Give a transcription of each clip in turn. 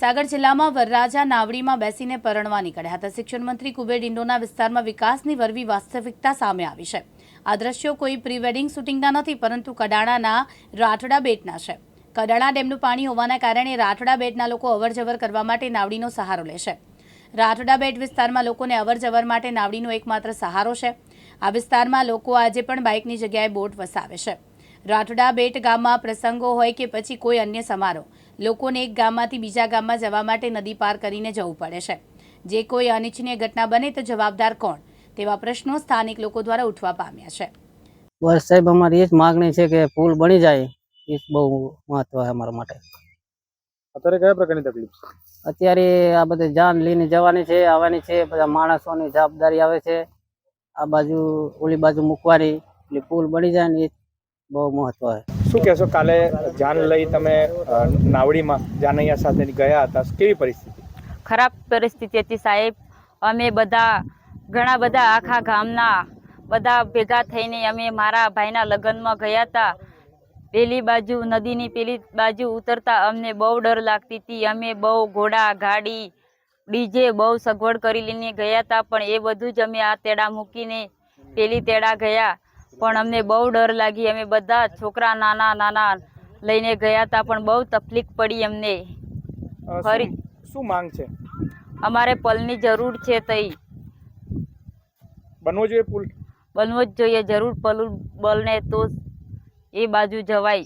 મહીસાગર જિલ્લામાં વરરાજા નાવડીમાં બેસીને પરણવા નીકળ્યા હતા. શિક્ષણ મંત્રી કુબેર ડિંડોના વિસ્તારમાં વિકાસની વરવી વાસ્તવિકતા સામે આવી છે. આ દ્રશ્યો કોઈ પ્રી વેડિંગ શૂટિંગના નથી, પરંતુ કડાણાના રાઠડા બેટના છે. કડાણા ડેમનું પાણી હોવાના કારણે રાઠડા બેટના લોકો અવરજવર કરવા માટે નાવડીનો સહારો લેશે રાઠડા બેટ વિસ્તારમાં લોકોને અવરજવર માટે નાવડીનો એકમાત્ર સહારો છે. આ વિસ્તારમાં લોકો આજે પણ બાઇકની જગ્યાએ બોટ વસાવે છે. રાઠડા બેટ ગામમાં પ્રસંગો હોય કે પછી કોઈ અન્ય સમારોહ. લોકોને એક ગામમાંથી બીજા ગામમાં જવા માટે નદી પાર કરીને જવું પડે છે. જે કોઈ અનિચ્છનીય ઘટના બને તો જવાબદાર કોણ? તેવા પ્રશ્નો સ્થાનિક લોકો દ્વારા ઉઠવા પામ્યા છે. બસ સાહેબ અમારી એ જ માગણી છે કે પુલ બની જાય. એ જ બહુ મહત્વ છે અમારા માટે. અત્યારે કયા પ્રકારની તકલીફ છે? અત્યારે આ બધે જાન લઈને જવાની છે આવવાની છે બધા માણસોની જવાબદારી આવે છે. આ બાજુ ઓલી બાજુ મૂકવાની એટલે પુલ બની જાય ને એ જ બહુ મહત્વ છે શું કહેશો કાલે જાન લઈ તમે નાવડીમાં જાનૈયા સાથે ગયા હતા. કેવી પરિસ્થિતિ? ખરાબ પરિસ્થિતિ હતી સાહેબ. અમે બધા ઘણા બધા આખા ગામના બધા ભેગા થઈને અમે મારા ભાઈના લગ્નમાં ગયા હતા. પેલી બાજુ નદીની પેલી બાજુ ઉતરતા અમને બહુ ડર લાગતી હતી. અમે બહુ ઘોડા ગાડી ડીજે બહુ સગવડ કરી લઈને ગયા હતા. પણ એ બધું જ અમે આ તેડા મૂકીને પેલી તેડા ગયા. પણ અમને બહુ ડર લાગી. અમે બધા છોકરા નાના નાના લઈને ગયા હતા પણ બહુ તકલીફ પડી અમને. ફરી. શું- માંગ છે? અમારે પલની જરૂર છે તઈ. બનવો જોઈએ પુલ? બનવો જ જોઈએ જરૂર પલ બલને તો એ બાજુ જવાય.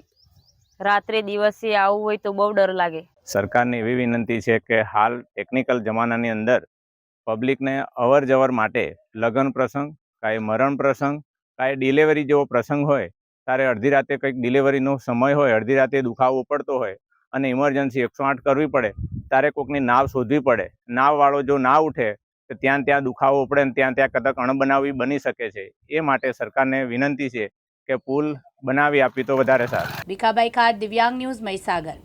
રાત્રે દિવસે આવવું હોય તો બહુ ડર લાગે. સરકારને એવી વિનંતી છે કે હાલ ટેકનિકલ જમાનાની અંદર પબ્લિકને અવર જવર માટે લગ્ન પ્રસંગ કાંઈ મરણ પ્રસંગ કાંઈ ડિલિવરી જેવો પ્રસંગ હોય ત્યારે અડધી રાતે કંઈક ડિલિવરીનો સમય હોય, અડધી રાતે દુખાવો પડતો હોય અને ઇમરજન્સી એકસો આઠ કરવી પડે ત્યારે કોઈકની નાવ શોધવી પડે. નાવવાળો જો ના ઉઠે, તો ત્યાં ત્યાં દુખાવો પડે ને ત્યાં ત્યાં કદાચ અણબનાવી બની શકે છે. એ માટે સરકારને વિનંતી છે કે પુલ બનાવી આપી તો વધારે સારું. દિવ્યાંગ ન્યૂઝ મહીસાગર.